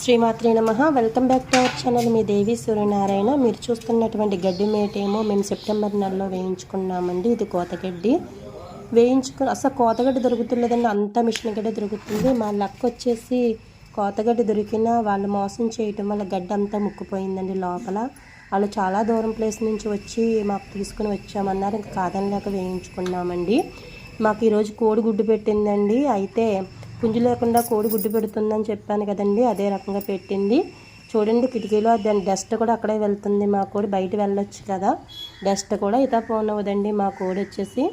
శ్రీమాత్రి నమ. Welcome back to our channel మీ దేవి సూర్యనారాయణ. మీరు చూస్తున్నటువంటి గడ్డి మేటేమో మేము సెప్టెంబర్ నెలలో వేయించుకున్నామండి. ఇది కోతగడ్డి వేయించుకుని అసలు కోతగడ్డి దొరుకుతుందండి అంతా మిషన్ గడ్డి దొరుకుతుంది. మా లక్ వచ్చేసి కోతగడ్డి దొరికినా వాళ్ళు మోసం చేయటం వల్ల గడ్డి అంతా ముక్కుపోయిందండి లోపల. వాళ్ళు చాలా దూరం ప్లేస్ నుంచి వచ్చి మాకు తీసుకుని వచ్చామన్నారు. ఇంకా కాదనలేక వేయించుకున్నామండి. మాకు ఈరోజు కోడిగుడ్డు పెట్టిందండి. అయితే పుంజు లేకుండా కోడి గుడ్డు పెడుతుందని చెప్పాను కదండి అదే రకంగా పెట్టింది. చూడండి కిటికీలో దాని డస్ట్ కూడా అక్కడే వెళ్తుంది మా కోడి బయట వెళ్ళొచ్చు కదా. డస్ట్ కూడా ఇత పోనవదండి మా కోడి వచ్చేసి.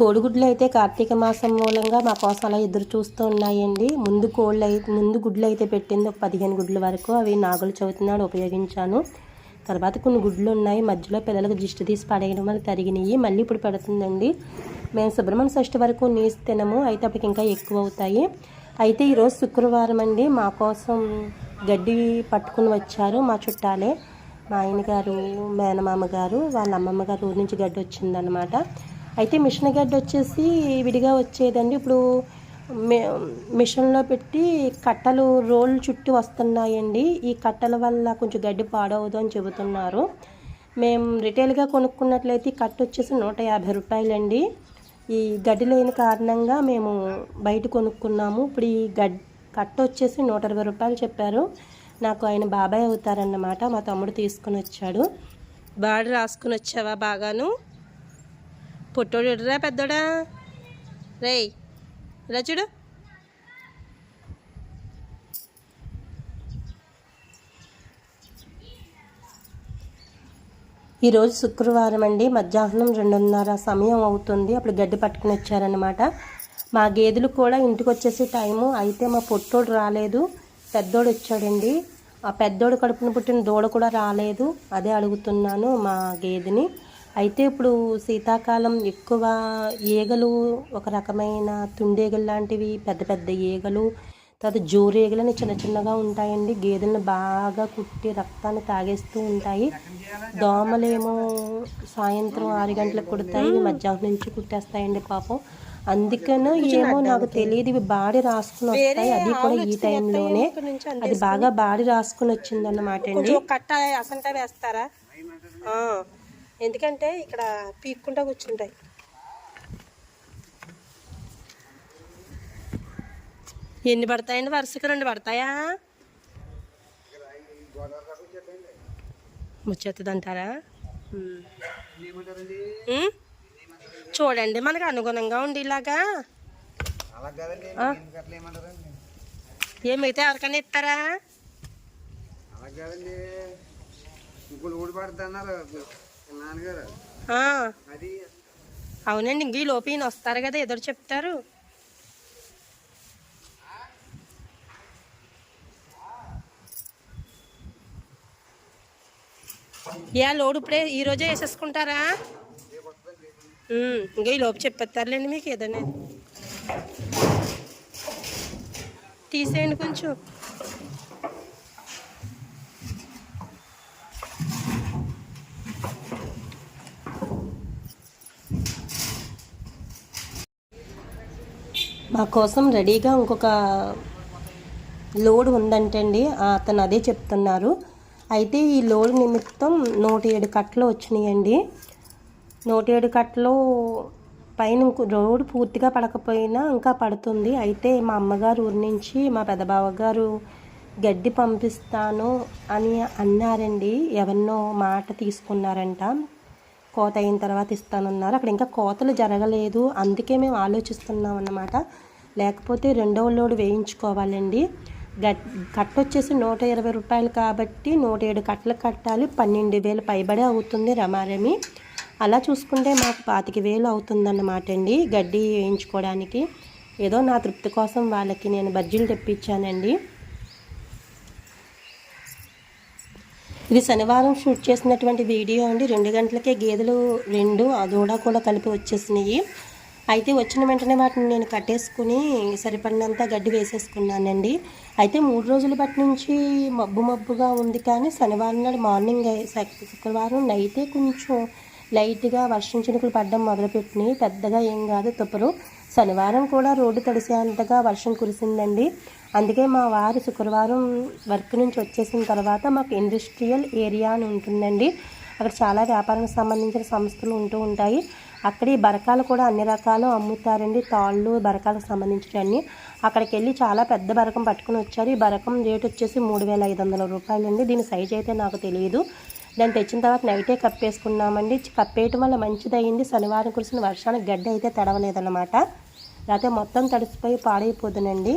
కోడిగుడ్లు అయితే కార్తీక మాసం మూలంగా మా కోసం అలా ఎదురు చూస్తూ ఉన్నాయండి. ముందు కోళ్ళు అయితే ముందు గుడ్లు అయితే పెట్టింది ఒక పదిహేను గుడ్ల వరకు. అవి నాగుల చవితి నాడు ఉపయోగించాను. తర్వాత కొన్ని గుడ్లు ఉన్నాయి. మధ్యలో పిల్లలకు దిష్టి తీసి పడేయడం వల్ల తరిగినాయి. మళ్ళీ ఇప్పుడు పెడుతుందండి. మేము సుబ్రహ్మణ్య షష్ఠి వరకు నీసు తినము. అయితే అప్పటికి ఇంకా ఎక్కువ అవుతాయి. అయితే ఈరోజు శుక్రవారం అండి. మా కోసం గడ్డి పట్టుకుని వచ్చారు మా చుట్టాలే. మా ఆయన గారు మేనమామ గారు వాళ్ళ అమ్మమ్మ గారు ఊరి నుంచి గడ్డి వచ్చిందనమాట అయితే మిషన్ గడ్డి వచ్చేసి విడిగా వచ్చేదండి. ఇప్పుడు మిషన్లో పెట్టి కట్టలు రోల్ చుట్టూ వస్తున్నాయండి. ఈ కట్టల వల్ల కొంచెం గడ్డి పాడవదు అని చెబుతున్నారు. మేము రిటైల్గా కొనుక్కున్నట్లయితే ఈ కట్ట వచ్చేసి నూట యాభై రూపాయలండి. ఈ గడ్డి లేని కారణంగా మేము బయట కొనుక్కున్నాము. ఇప్పుడు ఈ గడ్ కట్ట వచ్చేసి నూట ఇరవై రూపాయలు చెప్పారు. నాకు ఆయన బాబాయ్ అవుతారన్నమాట. మా తమ్ముడు తీసుకుని వచ్చాడు. బాడు రాసుకుని వచ్చావా బాగాను? పొట్టోడు పెద్దోడా? రేయ్ ఇలా చూడు. ఈరోజు శుక్రవారం అండి. మధ్యాహ్నం రెండున్నర సమయం అవుతుంది. అప్పుడు గడ్డి పట్టుకుని వచ్చారనమాట మా గేదెలు కూడా ఇంటికి వచ్చేసి టైము. అయితే మా పొట్టోడు రాలేదు. పెద్దోడు వచ్చాడండి. ఆ పెద్దోడు కడుపున పుట్టిన దూడ కూడా రాలేదు. అదే అడుగుతున్నాను మా గేదెని. అయితే ఇప్పుడు శీతాకాలం ఎక్కువ ఈగలు ఒక రకమైన తుండేగలు లాంటివి పెద్ద పెద్ద ఈగలు తర్వాత జోరేగలని చిన్న చిన్నగా ఉంటాయండి. గేదెలను బాగా కుట్టి రక్తాన్ని తాగేస్తూ ఉంటాయి. దోమలేమో సాయంత్రం ఆరు గంటలకు కుడతాయి. మధ్యాహ్నం నుంచి కుట్టేస్తాయండి పాపం. అందుకనో ఏమో నాకు తెలియదు. ఇవి బాడీ రాసుకుని వస్తాయి. అది కూడా ఈ టైంలోనే అది బాగా బాడీ రాసుకుని వచ్చిందన్నమాట అండి. కట్ట అసంట వేస్తారా? ఎందుకంటే ఇక్కడ పీక్కుంటా కూర్చుంటాయి. ఎన్ని పడతాయండి? వరుసకి రెండు పడతాయా. ఉమ్? చూడండి మనకు అనుగుణంగా ఉండి ఇలాగా. ఏ మిగతా ఎవరికైనా ఇస్తారా? ఇంకోటి ఊడి పడుతుంది అవునండి ఇంక ఈ లోపు ఈయన వస్తారు కదా ఎదురు చెప్తారు. యా లోడు ఇప్పుడే ఈ రోజే వేసేసుకుంటారా? ఇంకా ఈ లోపు చెప్పేస్తారులేండి మీకు ఏదైనా. తీసేయండి కొంచెం. మా కోసం రెడీగా ఇంకొక లోడ్ ఉందంటండి. అతను అదే చెప్తున్నారు. అయితే ఈ లోడ్ నిమిత్తం నూట ఏడు కట్టలు వచ్చినాయండి. నూట ఏడు కట్టలు పైన ఇంకో రోడ్ పూర్తిగా పడకపోయినా ఇంకా పడుతుంది. అయితే మా అమ్మగారు ఊరి నుంచి మా పెద్దబావ గారు గడ్డి పంపిస్తాను అని అన్నారండి. ఎవరినో మాట తీసుకున్నారంట. కోత అయిన తర్వాత ఇస్తానన్నారు. అక్కడ ఇంకా కోతలు జరగలేదు. అందుకే మేము ఆలోచిస్తున్నాం అన్నమాట. లేకపోతే రెండవ లోడ్ వేయించుకోవాలండి. గట్ కట్ట వచ్చేసి నూట ఇరవై రూపాయలు కాబట్టి నూట ఏడు కట్టలు కట్టాలి. పన్నెండు వేలు పైబడే అవుతుంది రమారమి. అలా చూసుకుంటే మాకు పాతిక వేలు అవుతుందన్నమాట అండి గడ్డి వేయించుకోవడానికి. ఏదో నా తృప్తి కోసం వాళ్ళకి నేను బజ్జీలు తెప్పించానండి. ఇది శనివారం షూట్ చేసినటువంటి వీడియో అండి. రెండు గంటలకే గేదెలు రెండు దూడ కూడా కలిపి వచ్చేసినాయి. అయితే వచ్చిన వెంటనే వాటిని నేను కట్టేసుకుని సరిపడినంత గడ్డి వేసేసుకున్నానండి. అయితే మూడు రోజుల బట్టి నుంచి మబ్బు మబ్బుగా ఉంది కానీ శనివారం నాడు మార్నింగ్ శుక్రవారం నైతే కొంచెం లైట్గా వర్షం చినుకులు పడడం మొదలుపెట్టినాయి. పెద్దగా ఏం కాదు తుప్పరు శనివారం కూడా రోడ్డు తడిసేంతగా వర్షం కురిసిందండి. అందుకే మా వారు శుక్రవారం వర్క్ నుంచి వచ్చేసిన తర్వాత మాకు ఇండస్ట్రియల్ ఏరియా అని ఉంటుందండి. అక్కడ చాలా వ్యాపారానికి సంబంధించిన సంస్థలు ఉంటూ ఉంటాయి. అక్కడ ఈ బరకాలు కూడా అన్ని రకాలు అమ్ముతారండి. తాళ్ళు బరకాలకు సంబంధించినవన్నీ. అక్కడికి వెళ్ళి చాలా పెద్ద బరకం పట్టుకుని వచ్చారు. ఈ బరకం రేట్ వచ్చేసి మూడు వేల ఐదు వందల రూపాయలండి. దీని సైజ్ అయితే నాకు తెలియదు దాన్ని తెచ్చిన తర్వాత నైటే కప్పేసుకున్నామండి. కప్పేయటం వల్ల మంచిది అయింది శనివారం కురిసిన వర్షానికి గడ్డ అయితే తడవలేదన్నమాట. లేకపోతే మొత్తం తడిసిపోయి పాడైపోతుందండి.